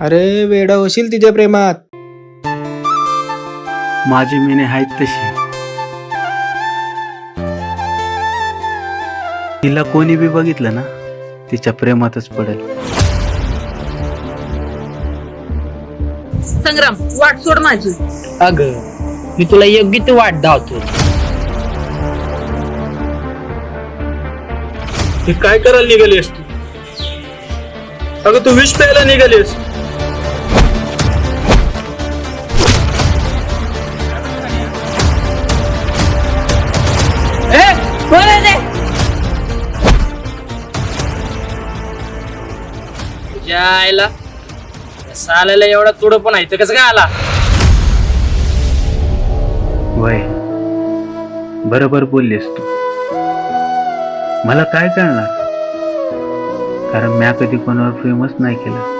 अरे वेडा होशील तिच्या प्रेमात. माझी मिने आहेत तशी. तिला कोणी बी बघितलं ना तिच्या प्रेमातच पडेल. संग्राम वाट सोड माझी. अग मी तुला योग्य ती वाट धावतो हे काय करायला निघालीस तू? अगं तू विष प्यायला निघालीस तुझ्या आईला साल्याला एवढा तुड पण आहे कसं काय आला? वय बरोबर बोललीस तू. मला काय कळणार? कारण म्या कधी कोणावर प्रेमच नाही केलं.